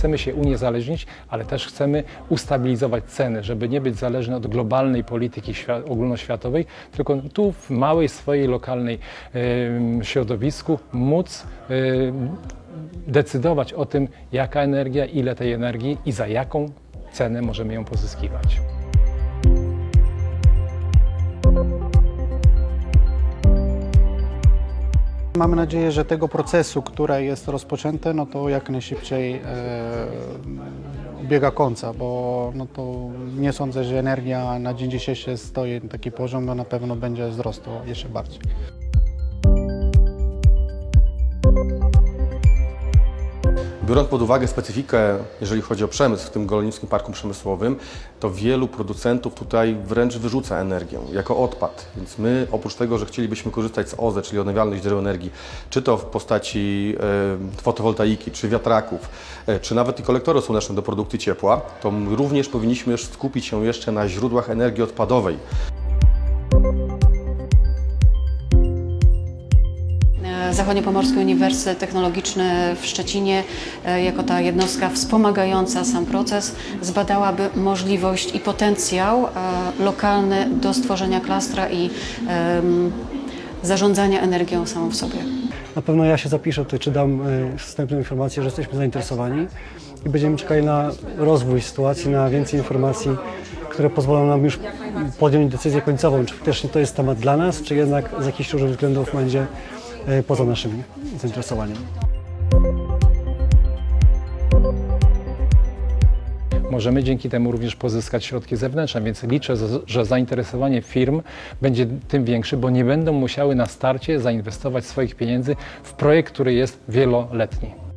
chcemy się uniezależnić, ale też chcemy ustabilizować ceny, żeby nie być zależny od globalnej polityki świa- ogólnoświatowej, tylko tu w małej swojej lokalnej środowisku móc decydować o tym, jaka energia, ile tej energii i za jaką cenę możemy ją pozyskiwać. Mamy nadzieję, że tego procesu, który jest rozpoczęty, no to jak najszybciej e, biega końca, bo no to nie sądzę, że energia na dzień dzisiejszy stoi taki poziom, no na pewno będzie wzrostu jeszcze bardziej. Biorąc pod uwagę specyfikę, jeżeli chodzi o przemysł w tym Goleniwskim Parku Przemysłowym, to wielu producentów tutaj wręcz wyrzuca energię jako odpad. Więc my oprócz tego, że chcielibyśmy korzystać z OZE, czyli odnawialnych źródeł energii, czy to w postaci fotowoltaiki, czy wiatraków, e, czy nawet i kolektory słoneczne do produkcji ciepła, to również powinniśmy skupić się jeszcze na źródłach energii odpadowej. Zachodniopomorski Uniwersytet Technologiczny w Szczecinie, e, jako ta jednostka wspomagająca sam proces, zbadałaby możliwość i potencjał e, lokalny do stworzenia klastra i zarządzania energią samą w sobie. Na pewno ja się zapiszę tutaj, czy dam y, wstępną informację, że jesteśmy zainteresowani i będziemy czekali na rozwój sytuacji, na więcej informacji, które pozwolą nam już podjąć decyzję końcową, czy faktycznie to jest temat dla nas, czy jednak z jakichś różnych względów będzie poza naszym zainteresowaniem. Możemy dzięki temu również pozyskać środki zewnętrzne, więc liczę, że zainteresowanie firm będzie tym większe, bo nie będą musiały na starcie zainwestować swoich pieniędzy w projekt, który jest wieloletni.